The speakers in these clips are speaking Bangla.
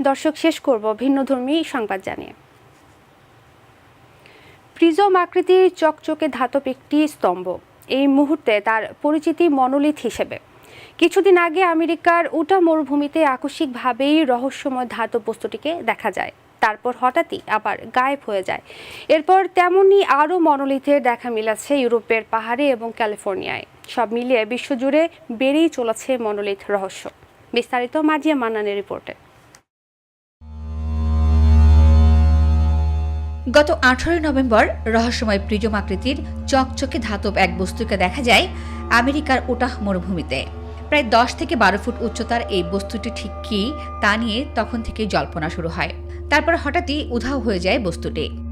দর্শক, শেষ করব ভিন্নধর্মী সংবাদ জানিয়ে। প্রিজম আকৃতির চকচকে ধাতব একটি স্তম্ভ। এই মুহূর্তে তার পরিচিতি মনোলিথ হিসেবে। কিছুদিন আগে আমেরিকার উটা মরুভূমিতে আকস্মিকভাবেই রহস্যময় ধাতব বস্তুটিকে দেখা যায়। তারপর হঠাৎই আবার গায়েব হয়ে যায়। এরপর তেমনই আরও মনোলিথের দেখা মিলেছে ইউরোপের পাহাড়ে এবং ক্যালিফোর্নিয়ায়। সব মিলিয়ে বিশ্বজুড়ে বেড়েই চলেছে মনোলিথ রহস্য। বিস্তারিত মাজিয়া মান্নানের রিপোর্টে। গত আঠারোই নভেম্বর রহস্যময় প্রিজম আকৃতির চকচকে ধাতব এক বস্তুকে দেখা যায় আমেরিকার ওটাহ মরুভূমিতে। প্রায় দশ থেকে বারো ফুট উচ্চতার এই বস্তুটি ঠিক কী তা নিয়ে তখন থেকেই জল্পনা শুরু হয়। তারপর হঠাৎই উধাও হয়ে যায় বস্তুটি।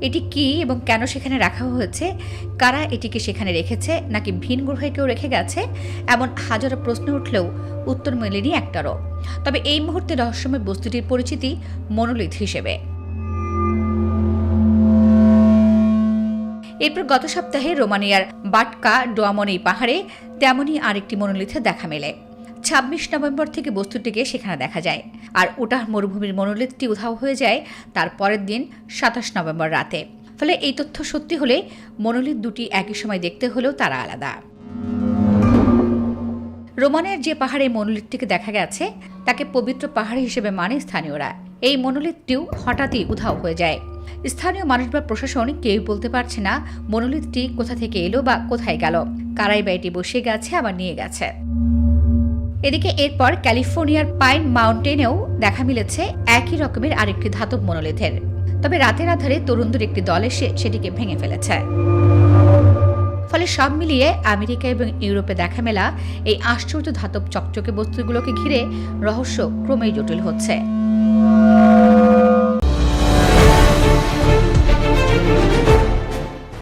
এটি কি এবং কেন সেখানে রাখা হয়েছে? কারা এটিকে সেখানে রেখেছে? নাকি ভিন গ্রহে কেউ রেখে গেছে? এমন হাজারো প্রশ্ন উঠলেও উত্তর মেলেনি একটারও। তবে এই মুহূর্তে রহস্যময় বস্তুটির পরিচিতি মনোলিথ হিসেবে। এরপর গত সপ্তাহে রোমানিয়ার বাটকা ডোয়ামনি পাহাড়ে তেমনই আরেকটি মনোলিথে দেখা মেলে। ছাব্বিশ নভেম্বর থেকে বস্তুটিকে সেখানে দেখা যায়। আর ওটার মরুভূমির মনোলিথটি উধাও হয়ে যায় তার পরের দিন সাতাশ নভেম্বর রাতে। ফলে এই তথ্য সত্যি হলে মনোলিথ দুটি একই সময় দেখতে হলেও তারা আলাদা। রোমানের যে পাহাড়ে মনোলিথটিকে দেখা গেছে, তাকে পবিত্র পাহাড় হিসেবে মানে স্থানীয়রা। এই মনোলিথটিও হঠাৎই উধাও হয়ে যায়। স্থানীয় মানুষ বা প্রশাসন কেউ বলতে পারছে না মনোলিথটি কোথা থেকে এলো বা কোথায় গেল। কারাই বা এটি বসে গেছে, আবার নিয়ে গেছে। এদিকে এরপর ক্যালিফোর্নিয়ার পাইন মাউন্টেনেও দেখা মিলেছে একই রকমের আরেকটি ধাতব মনোলিথের। তবে রাতের আধারে তরুণদের একটি দল এসে সেটিকে ভেঙে ফেলেছে। ফলে সব মিলিয়ে আমেরিকা এবং ইউরোপে দেখা মেলা এই আশ্চর্য ধাতব চকচকে বস্তুগুলোকে ঘিরে রহস্য ক্রমেই জটিল হচ্ছে।